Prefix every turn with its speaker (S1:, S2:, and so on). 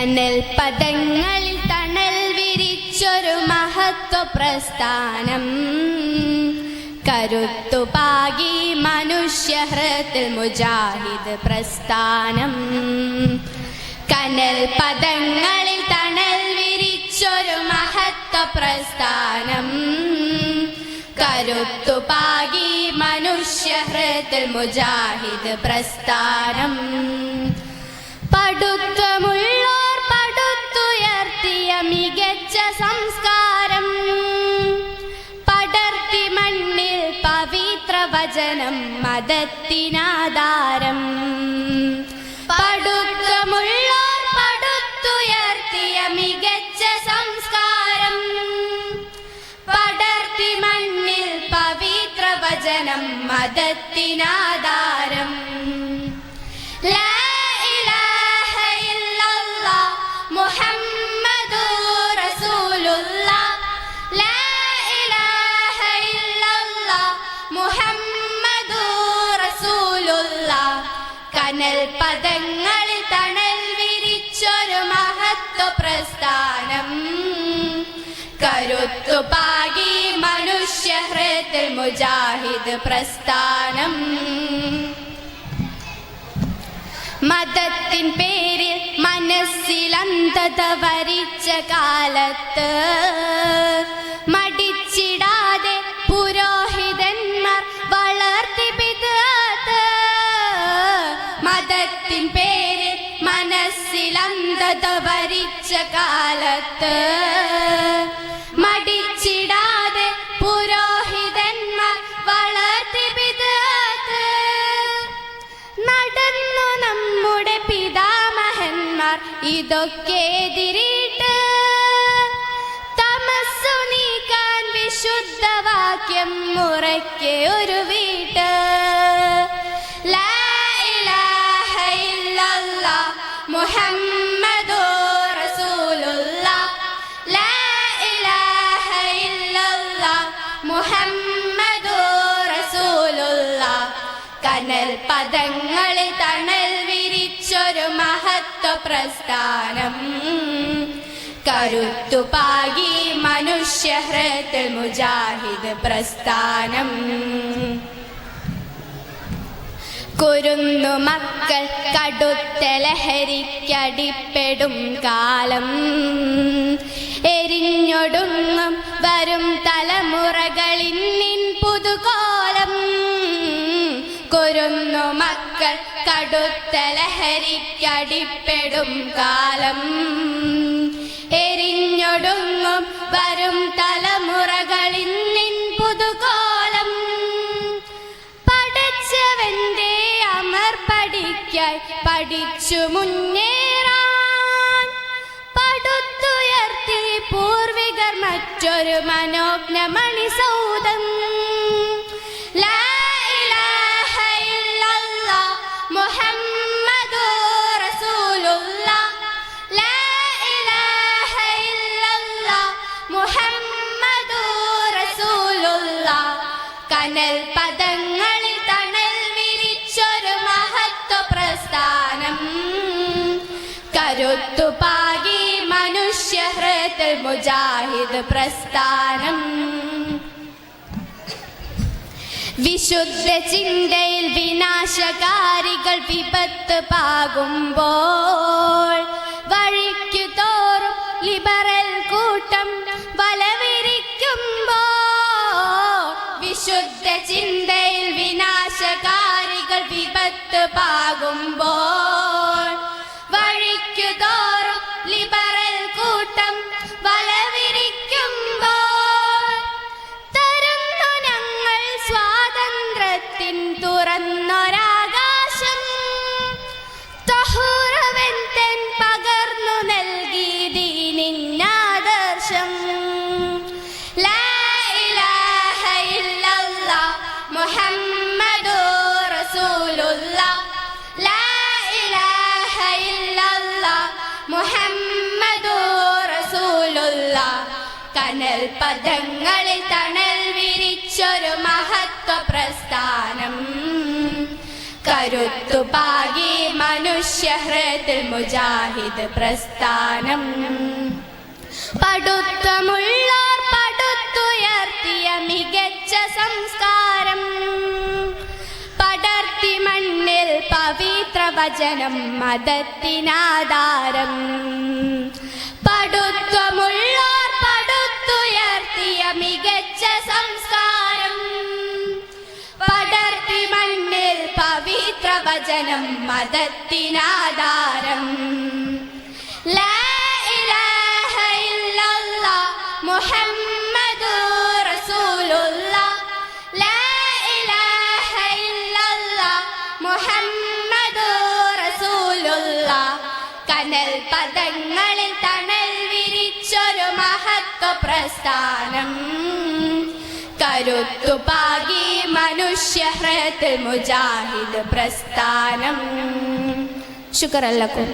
S1: കനൽ പദങ്ങളിൽ തണൽ വിരിച്ചൊരു മഹത്വ പ്രസ്ഥാനം കരുത്തുപാകി മനുഷ്യഹൃത്തിൽ മുജാഹിദ് പ്രസ്ഥാനം. കനൽ പദങ്ങളിൽ തണൽ വിരിച്ചൊരു മഹത്വ പ്രസ്ഥാനം കരുത്തുപാകി മനുഷ്യഹൃത്തിൽ മുജാഹിദ് പ്രസ്ഥാനം. പടുത്തമുള്ള സംസ്കാരം പടർത്തി മണ്ണിൽ പവിത്ര വചനം മതത്തിനാധാരം. പടുത്വമുള്ളോർ പടുത്തുയർത്തിയ മികച്ച സംസ്കാരം പടർത്തി മണ്ണിൽ പവിത്ര വചനം മതത്തിനാധാരം. മുഹമ്മദുർ കനൽ പദങ്ങളിൽ തണൽ വിരിച്ചൊരു മഹത്വ പ്രസ്ഥാനം. കരുത്തു പാകി മനുഷ്യ ഹൃദയ മുജാഹിദ് പ്രസ്ഥാനം. മതത്തിൻ പേരിൽ മനസ്സിൽ അന്ധത വരിച്ച കാലത്ത് മടിച്ചിടാതെ മതത്തിൻ പേരിൽ മനസ്സിൽ അന്ധത വരിച്ച കാലത്ത്. മടിച്ചിടാതെ പുരോഹിതന്മാർ വളർത്തി പിതാത്ത്. നടന്നു നമ്മുടെ പിതാമഹന്മാർ ഇതൊക്കെ എതിരിട്ട്. തമസ്സു നീക്കാൻ വിശുദ്ധവാക്യം മുറയ്ക്ക് ഒരു വീട്ട്. പദങ്ങളിൽ തണൽ വിരിച്ചൊരു മഹത്വ പ്രസ്ഥാനം കരുത്തുപാകി മനുഷ്യഹൃത്തിൽ മുജാഹിദ് പ്രസ്ഥാനം. കുരുന്നു മക്കൾ കടുത്ത ലഹരിക്കടിപ്പെടും കാലം. എരിഞ്ഞൊടുങ്ങും വരും തലമുറകളിൻ മക്കൾ കടുത്ത ലഹരിക്കടിപ്പെടും കാലം. എരിഞ്ഞൊടുങ്ങും വരും തലമുറകളിൽ നിൻ പുതുകോലം. പഠിച്ചവന്റെ അമർ പഠിക്കായി പഠിച്ചു മുന്നേറാൻ. പടുത്തുയർത്തി പൂർവികർ മറ്റൊരു മനോജ്ഞ മണിസൗദം കനൽ പദങ്ങളിൽ തണൽ വിരിച്ചൊരു മഹത്വ പ്രസ്ഥാനം കരുത്തുപാകി ഹൃദയ മുജാഹിദ് പ്രസ്ഥാനം. വിശുദ്ധ ചിന്തയിൽ വിനാശകാരികൾ വിപത്ത് പാകുമ്പോൾ വഴിക്കു വിശുദ്ധ ചിന്തയിൽ വിനാശകാരികൾ വിപത്ത് പാകുമ്പോൾ പദങ്ങളിൽ തണൽ വിരിച്ചൊരു മഹത്വ പ്രസ്ഥാനം കരുത്തുപാകി മനുഷ്യഹൃത്തിൽ മുജാഹിദ് പ്രസ്ഥാനം. പടുത്തമുള്ളോർ പടുത്തുയർത്തിയ മികച്ച സംസ്കാരം. പടർത്തി മണ്ണിൽ പവിത്ര വചനം മതത്തിനാധാരം. വചനം മതത്തിനാധാരം. കനൽ പദങ്ങളിൽ തണൽ വിരിച്ചൊരു മഹത്വ പ്രസ്ഥാനം കരുത്തുപാകി മനുഷ്യഹൃത്തിൽ മുജാഹിദ് പ്രസ്ഥാനം. ശുക്രല്ലക്കും